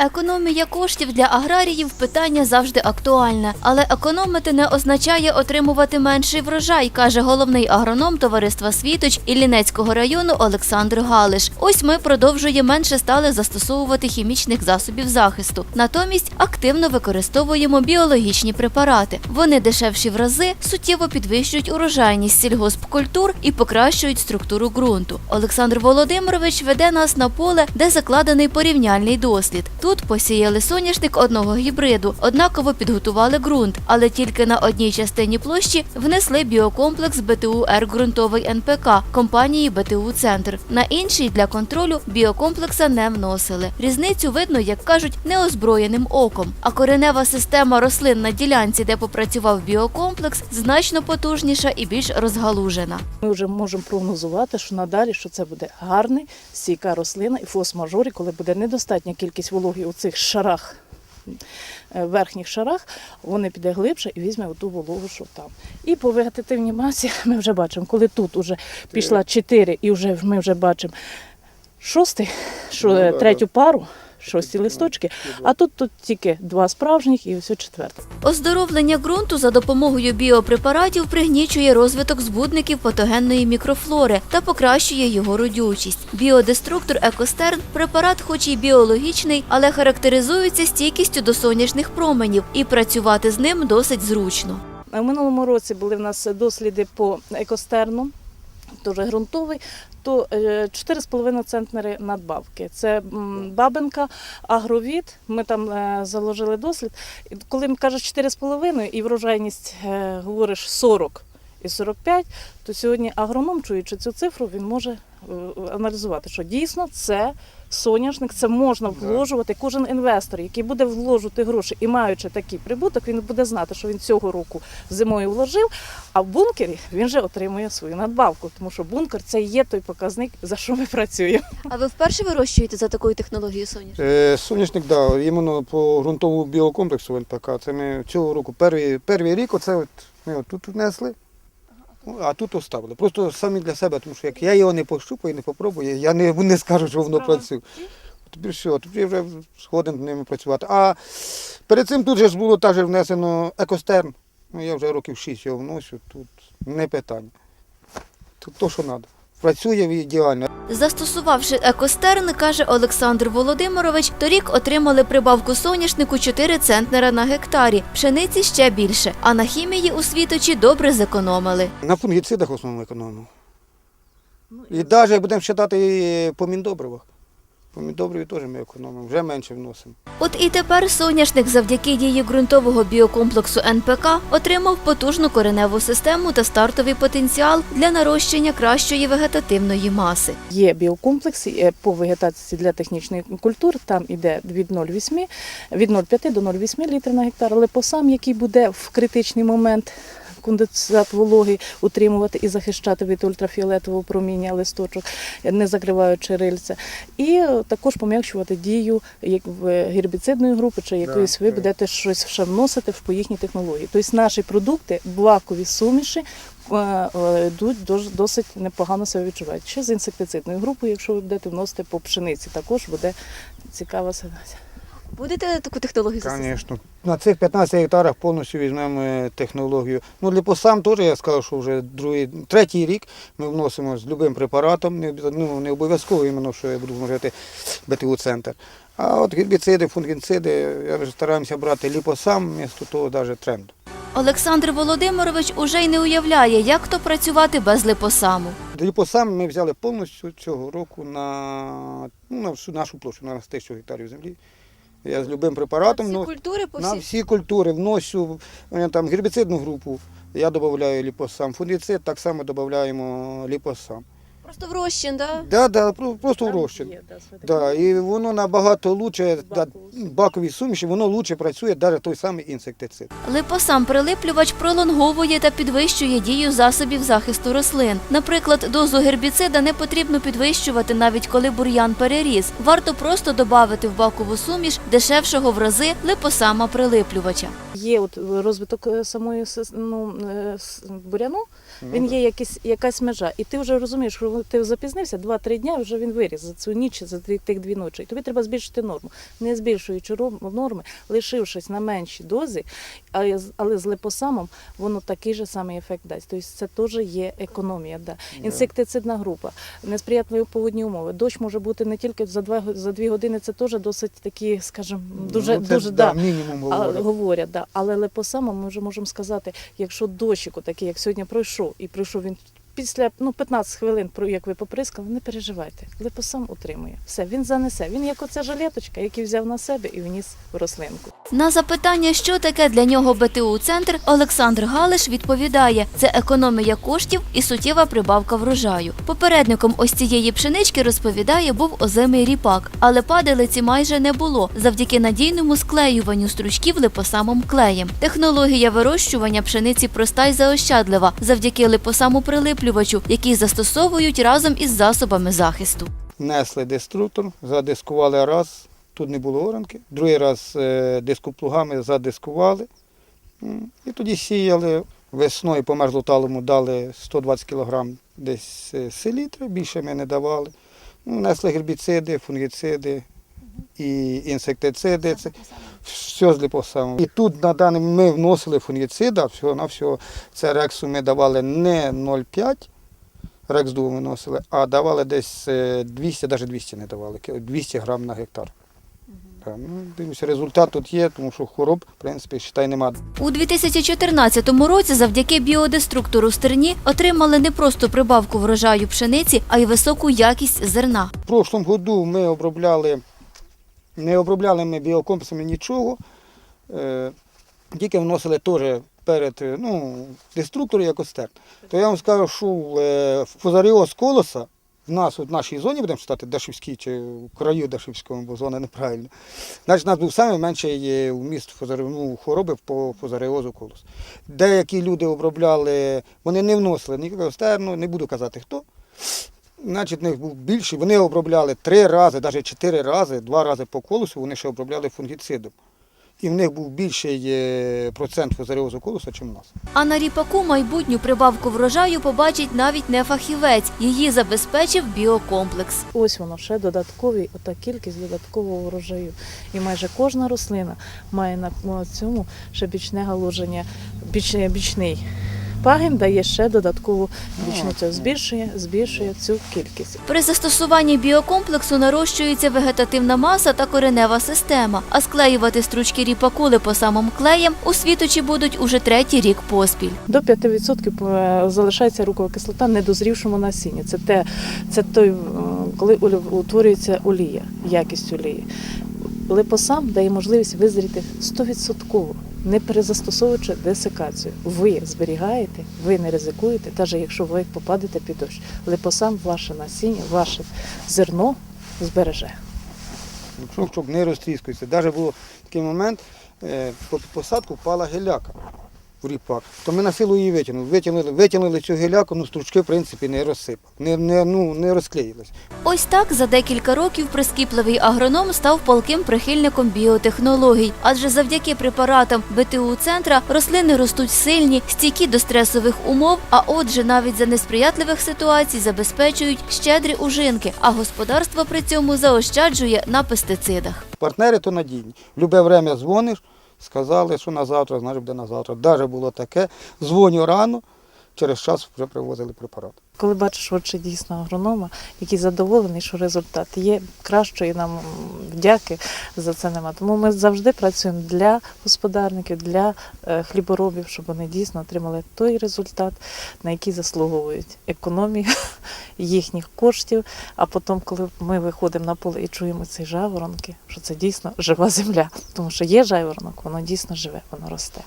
Економія коштів для аграріїв питання завжди актуальне, але економити не означає отримувати менший врожай, каже головний агроном товариства Світоч Іллінецького району Олександр Галиш. Ось ми продовжуємо менше стали застосовувати хімічних засобів захисту. Натомість активно використовуємо біологічні препарати. Вони дешевші в рази, суттєво підвищують урожайність сільгоспкультур і покращують структуру ґрунту. Олександр Володимирович веде нас на поле, де закладений порівняльний дослід. Тут посіяли соняшник одного гібриду, однаково підготували ґрунт, але тільки на одній частині площі внесли біокомплекс БТУ «Р ґрунтовий НПК компанії БТУ Центр. На іншій для контролю біокомплекса не вносили. Різницю видно, як кажуть, неозброєним оком. А коренева система рослин на ділянці, де попрацював біокомплекс, значно потужніша і більш розгалужена. Ми вже можемо прогнозувати, що надалі що це буде гарний, стійка рослина і фос-мажорі, коли буде недостатня кількість вологи у цих шарах, е, верхніх шарах, вони піде глибше і візьме оту вологу, що там. І по вегетативній масі ми вже бачимо, коли тут вже пішла 4 і вже ми вже бачимо шостий, що, е, третю пару. Шості листочки, а тут тут тільки два справжніх і все четверте. Оздоровлення ґрунту за допомогою біопрепаратів пригнічує розвиток збудників патогенної мікрофлори та покращує його родючість. Біодеструктор Екостерн препарат, хоч і біологічний, але характеризується стійкістю до сонячних променів, і працювати з ним досить зручно. А В минулому році були в нас досліди по екостерну, теж ґрунтовий, то е, 4,5 центнери надбавки. Це бабинка, агровід. Ми там е, заложили дослід. Коли кажеш 4,5 і врожайність е, говориш 40 і 45, то сьогодні агроном, чуючи цю цифру, він може е, аналізувати, що дійсно це соняшник, це можна вложувати. Кожен інвестор, який буде вложити гроші і маючи такий прибуток, він буде знати, що він цього року зимою вложив, а в бункері він вже отримує свою надбавку, тому що бункер це і є той показник, за що ми працюємо. А ви вперше вирощуєте за такою технологією соняшник? Е, Соняшник, да, іменно по ґрунтовому біокомплексу НПК. Це ми цього року перший, перший рік оце от, ми от тут внесли, а тут оставили. Просто самі для себе, тому що як я його не пощупаю, не попробую, я не, не скажу, що воно працює. Тобі що, тоді вже з ними працювати. А перед цим тут же ж було теж внесено екостерн. Ну, я вже років 6 його вношу, тут не питання. Тут то, що треба. Працює ідеально. Застосувавши екостерн, каже Олександр Володимирович, торік отримали прибавку соняшнику 4 центнера на гектарі, пшениці ще більше, а на хімії у світочі добре зекономили. На фунгіцидах в основному економимо. І навіть будемо вважати по міндобривах. По міндобриві теж ми економимо, вже менше вносимо. От і тепер соняшник завдяки дії ґрунтового біокомплексу НПК отримав потужну кореневу систему та стартовий потенціал для нарощення кращої вегетативної маси. Є біокомплекси е, по вегетації для технічної культури, там іде від 0,8, від 0,5 до 0,8 літрів на гектар, але по сам, який буде в критичний момент конденсат вологи утримувати і захищати від ультрафіолетового проміння листочок, не закриваючи рильця. І е, також пом'якшувати дію як в гербіцидної групи, чи якоїсь ви так. будете щось ще вносити в по їхній технології. Тобто наші продукти, блакові суміші, е, е, йдуть дос- досить непогано себе відчувають. Ще з інсектицидною групою, якщо ви будете вносити по пшениці, також буде цікава ситуація. Будете таку технологію Звісно. На цих 15 гектарах повністю візьмемо технологію. Ну, ліпосам теж я сказав, що вже другий, третій рік ми вносимо з любим препаратом, не, ну, не обов'язково іменно, що я буду вважати БТУ-центр. А от гербіциди, фунгіциди, я вже стараємося брати ліпосам, вмісто того навіть тренду. Олександр Володимирович уже й не уявляє, як то працювати без липосаму. Ліпосам ми взяли повністю цього року на, ну, на всю нашу площу, на 1000 гектарів землі. Я з любим препаратом. ну, культури по На всі культури вносю е, там гербіцидну групу. Я додаю ліпосам. Фундицид так само додаємо ліпосам. Просто в розчин, да? Да, да, про- просто в розчин. Є, да, Да, і воно набагато лучше, да, бакові суміші, воно лучше працює, навіть той самий інсектицид. Липосам прилиплювач пролонговує та підвищує дію засобів захисту рослин. Наприклад, дозу гербіцида не потрібно підвищувати, навіть коли бур'ян переріс. Варто просто додати в бакову суміш дешевшого в рази липосама прилиплювача. Є от розвиток е, самої сис- ну, е, с- буряну, Ну, він да. є якийсь, якась межа. І ти вже розумієш, що ти запізнився 2-3 дня, вже він виріс за цю ніч, за тих дві ночі. І тобі треба збільшити норму. Не збільшуючи норми, лишившись на менші дози, але, з- але з липосамом воно такий же самий ефект дасть. Тобто це теж є економія. Да. Інсектицидна група, несприятливі погодні умови. Дощ може бути не тільки за два за дві години. Це теж досить такі, скажімо, дуже Ну, це, дуже да, да, мінімум а, говорять. говорять, да. але лепосама ми вже можемо сказати, якщо дощику, такий, як сьогодні пройшов, і пройшов він після ну, 15 хвилин, як ви поприскали, не переживайте. Лепосам утримує. Все, він занесе. Він як оця жилеточка, який взяв на себе і вніс в рослинку. На запитання, що таке для нього БТУ-центр, Олександр Галиш відповідає: це економія коштів і суттєва прибавка врожаю. Попередником ось цієї пшенички розповідає, був озимий ріпак, але падалиці майже не було завдяки надійному склеюванню стручків липосамом клеєм. Технологія вирощування пшениці проста й заощадлива завдяки липосаму прилиплювачу, який застосовують разом із засобами захисту. Несли деструктор, задискували раз, тут не було оранки, другий раз е, дископлугами задискували. І тоді сіяли весною по мерзлоталому дали 120 кг десь е, селітри, більше ми не давали. Ну, несли гербіциди, фунгіциди і інсектициди. Це все з ліпосамом. І тут на даний ми вносили фунгіцида, всього на всього це рексу ми давали не 0,5, рекс дуо ми носили, а давали десь е, 200, навіть 200 не давали, 200 грам на гектар. Ну, дивлюся, результат тут є, тому що хвороб, в принципі, вважай, нема. У 2014 році завдяки біодеструктору стерні отримали не просто прибавку врожаю пшениці, а й високу якість зерна. В прошлому году ми обробляли, не обробляли ми біокомплексами нічого, е, тільки вносили теж перед е, ну, деструктор як остерн. То я вам скажу, що е, фузаріоз колоса в нас, в нашій зоні, будемо читати, Дашівській чи в краю Дашівському, бо зона неправильна. Значить, у нас був найменший вміст ну, хвороби по фузаріозу колос. Деякі люди обробляли, вони не вносили ніякого стерну, не буду казати хто. Значить, в них був більший. Вони обробляли три рази, навіть чотири рази, два рази по колосу, вони ще обробляли фунгіцидом. І в них був більший е, процент фузаріозу колоса, ніж у нас. А на ріпаку майбутню прибавку врожаю побачить навіть не фахівець. Її забезпечив біокомплекс. Ось воно ще додаткові, ота кількість додаткового врожаю. І майже кожна рослина має на на цьому ще бічне галуження, біч, бічний пагін дає ще додаткову бічну збільшує, збільшує цю кількість. При застосуванні біокомплексу нарощується вегетативна маса та коренева система, а склеювати стручки ріпаку липосамом клеєм у світочі будуть уже третій рік поспіль. До 5% е, залишається рукова кислота в недозрівшому насінні. Це те, це той, е, коли утворюється олія, якість олії. Липосам дає можливість визріти 100%, не перезастосовуючи десикацію. Ви зберігаєте, ви не ризикуєте, навіть якщо ви попадете під дощ. Липосам ваше насіння, ваше зерно збереже. Щоб, щоб не розтріскується. Навіть був такий момент, е, по посадку впала геляка в ріпак. То ми на силу її витягнули. Витягнули, витягнули цю геляку, ну стручки в принципі не розсипав, не, не, ну, не розклеїлись. Ось так за декілька років прискіпливий агроном став палким прихильником біотехнологій, адже завдяки препаратам БТУ центра рослини ростуть сильні, стійкі до стресових умов, а отже, навіть за несприятливих ситуацій забезпечують щедрі ужинки, а господарство при цьому заощаджує на пестицидах. Партнери то надійні. Любе время дзвониш, сказали, що на завтра, значить буде на завтра. Даже було таке. Дзвоню рано, через час вже привозили препарат. Коли бачиш очі дійсно агронома, який задоволений, що результат є, кращої нам вдяки за це нема. Тому ми завжди працюємо для господарників, для е, хліборобів, щоб вони дійсно отримали той результат, на який заслуговують економію їхніх коштів. А потім, коли ми виходимо на поле і чуємо ці жаворонки, що це дійсно жива земля, тому що є жаворонок, воно дійсно живе, воно росте.